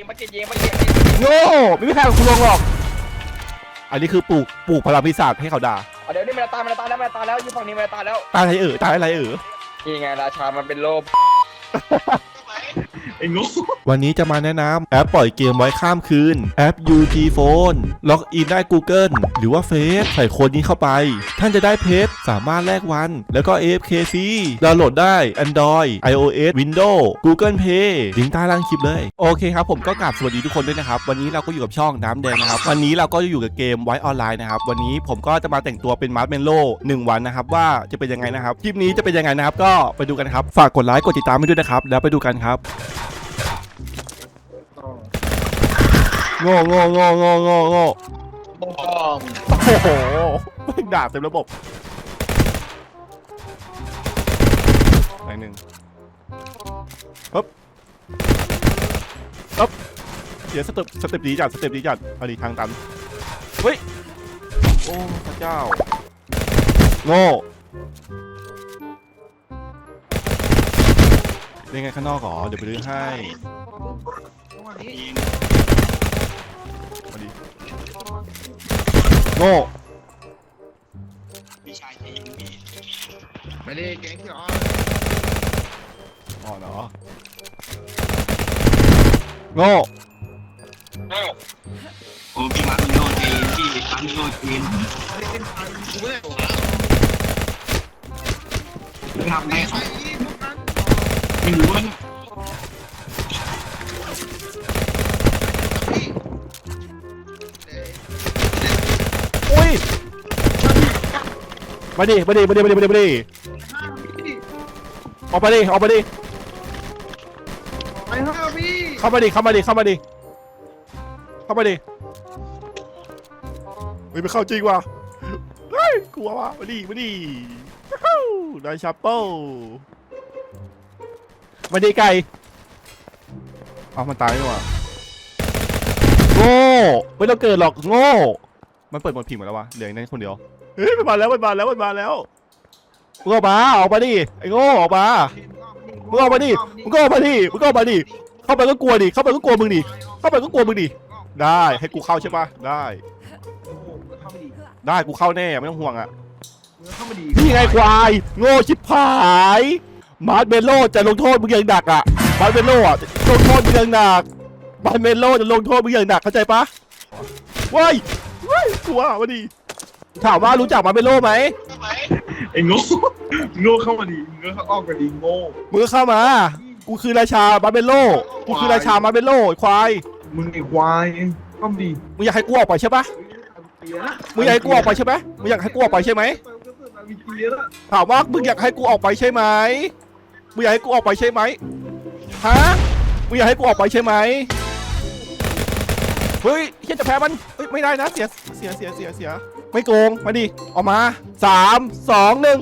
ยิงมาเก็ตยิงมาเก็ตโง่ไม่มีใครเอาคุณลงหรอก อันนี้คือปลูกปลูกพลังพิศาจให้เขาด่าเดี๋ยวนี้มันตายมันตายแล้วมันตายแล้วยิงฝั่งนี้มันตายแล้วตายอะไรเออตายอะไรเออนี่ไงราชามันเป็นโลภ ไอ้งวันนี้จะมาแนะนำแอปปล่อยเกมไว้ข้ามคืน แอป UT Phone ล็อกอินได้ Google หรือว่าเฟซใส่โค้ดนี้เข้าไป ท่านจะได้เพชรสามารถแลกวัน แล้วก็ AFK ฟรีดาวน์โหลดได้ Android iOS Windows Google Play ลิงก์ใต้ล่างคลิปเลย โอเคครับผมก็กราบสวัสดีทุกคนด้วยนะครับ วันนี้เราก็อยู่กับช่องน้ำแดงนะครับ วันนี้เราก็อยู่กับเกมไว้ออนไลน์นะครับ วันนี้ผมก็จะมาแต่งตัวเป็นมาร์ m เมลโล่หนึ่งวันนะครับว่าจะเป็นยังไงนะครับคลิปนี้จะเป็นยังไงนะครับก็ไปดูกันครับฝากกดไลค์กดติดตามให้ด้วยนะครับแล้วไปดูกันครับ โง่โง่โง่โง่โง่โง่บ้องโอ้โหไม่งด่าเต็มระบบแรงหนึ่งปึ๊บปึ๊บเดี๋ยวสเต็ปสเต็ปดีจัดสเต็ปดีจัดเอาดีทางตันเฮ้ยโอ้พระเจ้าโง่เล่นไงข้างนอกเหรอเดี๋ยวไปรื้อให้ โง่พี่ชายทีมพี่ไม่ได้แก๊งที่อ๋ออ๋อเหรอโง่โอ้พี่มาร์คโน่ทีมพี่มาร์คโน่ทีมไม่ได้ทางไม่ได้หรอทำได้ไอ้นี่พวกนั้นไม่รู้ว่า มาดิมาดิมาดิมาดิมาดิมาดิห้าพี่ออกมาดิออกมาดิไปห้าพี่เข้ามาดิเข้ามาดิเข้ามาดิเข้ามาดิเฮ้ยไม่เข้าจริงว่ะเฮ้ยกลัวว่ะมาดิมาดิฮู้ได้ชัปเปิลมาดิไก่เอามันตายแล้วว่ะโง่ไม่ต้องเกิดหรอกโง่มันเปิดหมดผิงหมดแล้ววะเหลืออีกนั่นคนเดียว เฮ้ยมันมาแล้วมันมาแล้วมันมาแล้วมึงออกมาออกมาดิไอ้โง่ออกมามึงออกมาดิมึงก็ออกมาดิมึงก็ออกมาดิเข้าไปก็กลัวดิเข้าไปก็กลัวมึงดิเข้าไปก็กลัวมึงดิได้ให้กูเข้าใช่ปะได้โอ้โหเข้ามาดีได้กูเข้าแน่ไม่ต้องห่วงอะเข้ามาดีนี่ไงควายโง่ชิบหายมาร์ทเมลโลจะลงโทษมึงอย่างหนักอะมาร์ทเมลโลอะลงโทษมึงอย่างหนักมาร์ทเมลโลจะลงโทษมึงอย่างหนักเข้าใจปะเว้ยเว้ยกลัวมาดิ ถามว่ารู้จักมาร์ทเมลโลไหมไอ้โง่โง่เข้ามาดีโง่เข้าออกมาดีโง่มึงก็เข้ามา กูคือราชามาร์ทเมลโลกูคือราชามาร์ทเมลโลไอ้ควาย มึงไอ้ควายเข้ามาดีมึงอยากให้กูออกไปใช่ปะเตียนะมึงอยากให้กูออกไปใช่ไหมมึงอยากให้กูออกไปใช่ไหมมีเตียนะถามว่ามึงอยากให้กูออกไปใช่ไหมมึงอยากให้กูออกไปใช่ไหมฮะมึงอยากให้กูออกไปใช่ไหมเฮ้ยเฮียจะแพ้มันเฮ้ยไม่ได้นะเสียเสียเสียเสียเสีย ไม่โกง มาดิออกมาสามสองหนึ่ง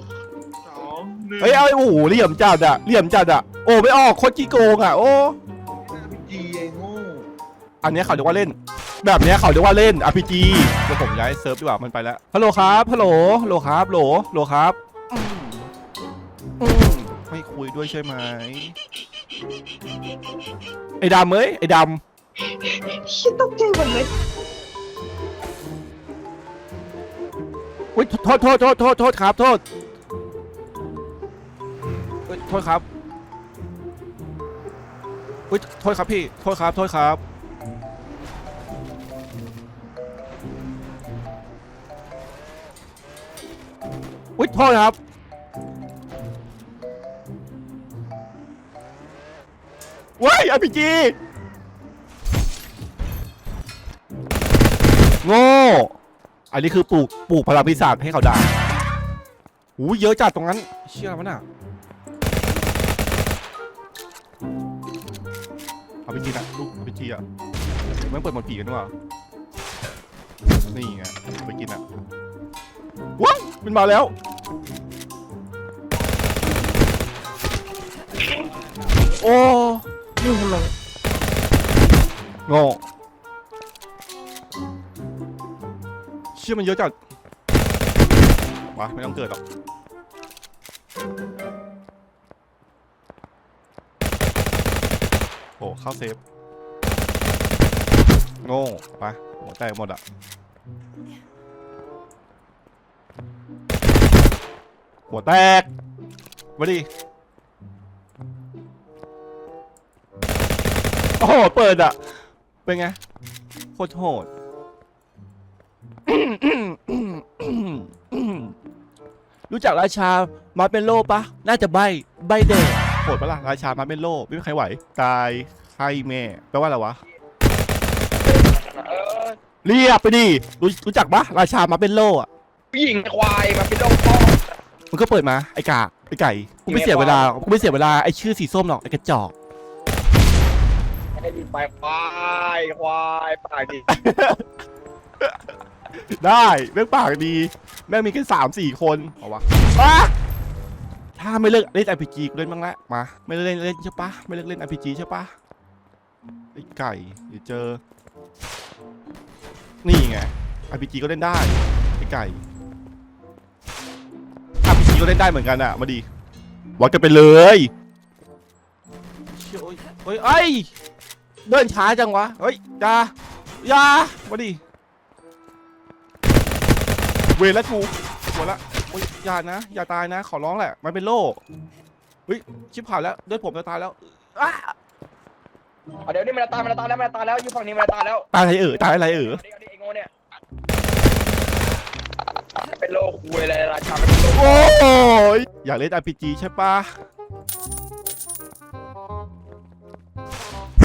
สองหนึ่งเฮ้ยเอาโอ้โหเหลี่ยมจัดอะเหลี่ยมจัดอะโอ้ไม่ออกโคตรขี้โกงอะโอ้มีจีไอ้โง่อันเนี้ยเขาเรียกว่าเล่น แบบเนี้ยเขาเรียกว่าเล่น RPG เดี๋ยวผมย้ายเซิร์ฟดีกว่ามันไปแล้วฮัลโหลครับฮัลโหลฮัลโหลครับฮัลโหลฮัลโหลครับอืมอืมไม่คุยด้วยใช่ไหมไอ้ดำเอ้ยไอ้ดชิตกใจหมดเลย อุ้ยโทษโทษโทษโทษโทษครับ โทษเอ้ยโทษครับอุ้ยโทษครับพี่ โทษครับ โทษครับ อุ้ยโทษครับ ว้ายอ p g โง่ อันนี้คือปลูกปลูกพลังพิศาจให้เขาด่าหูเยอะจัดตรงนั้น เชื่อมันอะเอาไปจีนะลูกเอาไปจีอะแม่งเปิดหมดผีกันด้วยนี่ไงเอาไปกินอะว้าวมันมาแล้วโอ้ยุ่งทำไมโง่ ชื่อมันเยอะจัดวะไม่ต้องเกิดหรอกโอ้เข้าเซฟโง่ไปหัวแตกหมดอะหัวแตกมาดิโอ้โหเปิดอะ เป็นไง โคตรโหด รู้จักราชามาเป็นโลปะ น่าจะใบ ใบเด็กโหดปะล่ะราชามาเป็นโลไม่มีใครไหว ตายใครแม่ แปลว่าอะไรวะ เออเรียบไปดิ รู้รู้จักปะราชามาเป็นโลอะ ผู้หญิงควายมาเป็นโลกพ่อมันก็เปิดมา ไอ้กากไอ้ไก่ กูไม่เสียเวลา กูไม่เสียเวลา ไอ้ชื่อสีส้มหรอก ไอ้กระจอก ไอ้ดิไปควายควายปากดิ ได้แม่งปากดี แม่งมีแค่สามสี่คน เอาวะมาถ้าไม่เลิกเล่น RPG กูเล่นบ้างละมา ไม่เล่นเล่นใช่ปะไม่เลิกเล่น RPG ใช่ปะไอ้ไก่เดี๋ยวเจอ นี่ไง RPG ก็เล่นได้ไอ้ไก่ RPG ก็เล่นได้เหมือนกันอะมาดีวัดกันไปเลยเชี่ยโอ้ยเฮ้ยไอ้ยเดินช้าจังวะ เฮ้ยอยาอยามาดิ เวรแล้วกูหัวละโอ้ยอย่านะ อย่าตายนะ ขอร้องแหละ มันเป็นโล่เฮ้ย ชิบหายแล้วเลือดผมจะตายแล้วอ้าเอาเดี๋ยวนี้มันจะตายมันจะตายแล้วมันจะตายแล้วอยู่ฝั่งนี้มันจะตายแล้วตายอะไรเอ่ยตายอะไรเอ่ยเอาดิเอาดิไอ้โง่เนี่ยเป็นโลกคุยเลยราชามันเป็นโลกโอ้ยอยากเล่น RPG ใช่ปะ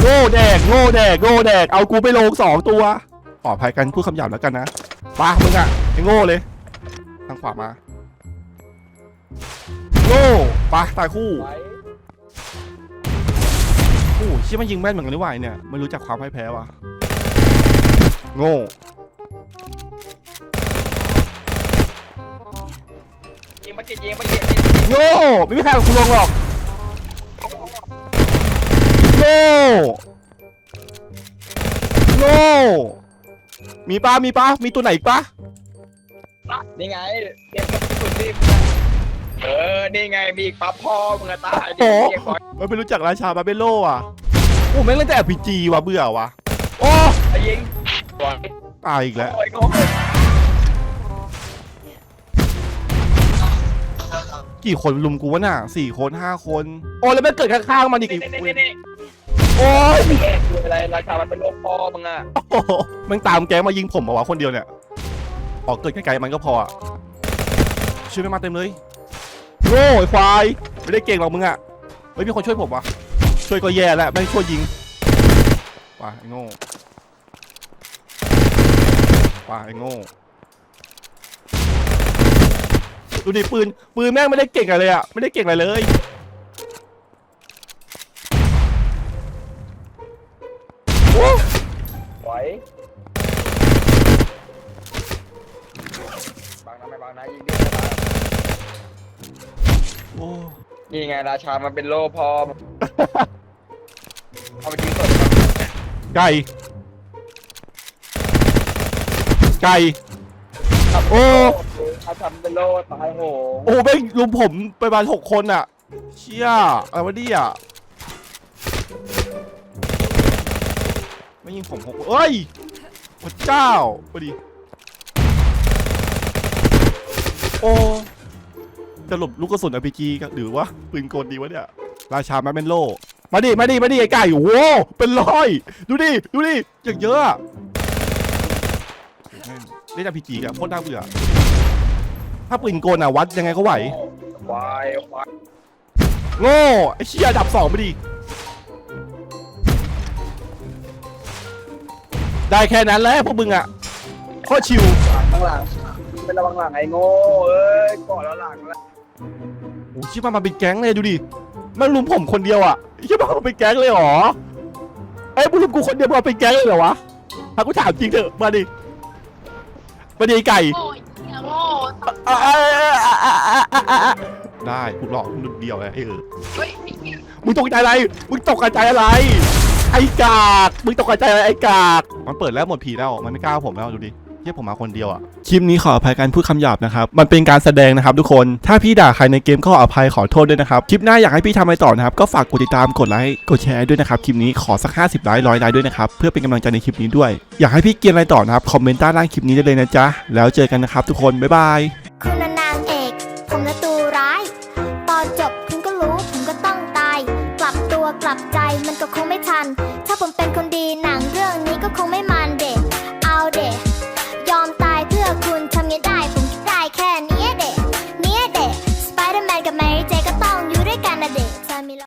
โง่แดกโง่แดกโง่แดกเอากูไปลงสองตัวขออภัยกันพูดคำหยาบแล้วกันนะป้ามึงอะ ไอ้โง่เลย ทางขวามา โง่ไปตายคู่ ไว้โอ้โหเชี่ยมันยิงแม่นเหมือนกันนี่หว่าไอ้เนี่ยไม่รู้จักความพ่ายแพ้ว่ะ โง่ ยิงมากินยิงมากินยิงโง่ ไม่มีใครกับคุณลงหรอก โง่ โง่ มีปะมีปะมีตัวไหนอีกปะ นี่ไงเรียกกับคุณรีบเออ นี่ไง มีอีกปั๊บพ่อมึงอะตายดิเรียกก่อนมันไม่รู้จักราชาบาเบโลอะโอ้แม่งเล่นแต่ RPG ว่ะเบื่อว่ะโอ้ไอ้ยิงก่อนตายอีกแล้วโอ้ยโง่กี่คนลุมกูวะน่ะสี่คนห้าคน โอ้แล้วแม่งเกิดข้างๆมันอีกนี่อีกนี่นี่นี่โอ้ยคืออะไรราชามันเป็นโลกพ่อมึงอะโอ้โหแม่งตามแก๊งมายิงผมเหรอวะคนเดียวเนี่ย ออกเกิดไกลๆมันก็พออะช่วยไม่มาเต็มเลยโง่ไอ้ควายไม่ได้เก่งหรอกมึงอะเฮ้ยมีคนช่วยผมวะช่วยก็แย่แล้วแม่งช่วยยิงป่าไอ้โง่ป่าไอ้โง่ดูดิปืนปืนแม่งไม่ได้เก่งอะไรเลยอะไม่ได้เก่งอะไรเลยโอ้ไหว บางนะไม่บางนะยิงดิโอ้นี่ไงราชามันเป็นโลกพ่อมึงเอาไปยิงสดไก่ ไก่ ครับโอ้ราชามันเป็นโลกตายโหงโอ้แม่งลุมผมไปประมาณหกคนอะเชี่ยอะไรวะเนี่ยไม่ยิงผมหกคนเอ้ยพระเจ้าพอดี โอ้จะหลบลูกกระสุน RPG กันหรือว่าปืนกลดีวะเนี่ย ราชาแมนเมนโล มาดิ มาดิ มาดิไอ้ไก่โอ้โหเป็นร้อย ดูดิ ดูดิอย่างเยอะอะเล่น RPG กันโคตรน่าเบื่อ ถ้าปืนกลอะวัดยังไงก็ไหว ควายควายโง่ไอ้เชี่ยดับสองไปดิ ได้แค่นั้นแหล้วพวกมึงอะโคตรชิว ข้างหลัง เป็นระวังหลังไอ้โง่เอ้ยก่อนแล้วหลังแล้วโอ้ชิบมามาเป็นแก๊งเลยดูดิมันลุมผมคนเดียวอะชิบมามาเป็นแก๊งเลยหรอไอ้ยมึงลุมกูคนเดียวมาเป็นแก๊งเลยเหรอวะถ้ากูถามจริงเถอะมาดิมาดิไก่โไอ้ยโง่ได้กูหลอกมึงเดียวเลยไอ้เออยมึงตกใจอะไร มึงตกใจอะไร ไอ้กาก มึงตกใจอะไรไอ้กาก มันเปิดแล้วหมดผีแล้ว มันไม่กล้าผมแล้วดูดิ เฮียผมมาคนเดียวอะ คลิปนี้ขออภัยการพูดคำหยาบนะครับ มันเป็นการแสดงนะครับทุกคน ถ้าพี่ด่าใครในเกมก็ขออภัยขอโทษด้วยนะครับ คลิปหน้าอยากให้พี่ทำอะไรต่อนะครับ ก็ฝากกดติดตาม กดไลค์ กดแชร์ด้วยนะครับ คลิปนี้ขอสัก 50ไลค์ร้อยไลค์ด้วยนะครับ เพื่อเป็นกำลังใจในคลิปนี้ด้วย อยากให้พี่เกียนอะไรต่อนะครับ คอมเมนต์ใต้ล่างคลิปนี้ได้เลยนะจ๊ะ แล้วเจอกันนะครับทุกคน บ๊ายบาย คุณน่ะนางเอก ผมน่ะตัวร้าย ตอนจบคุณก็รู้ผมก็ต้องตาย กลับตัวกลับใจมันก็คงไม่ทัน ถ้าผมเป็นคนดีหนังเรื่องนี้ก็คงไม่มัน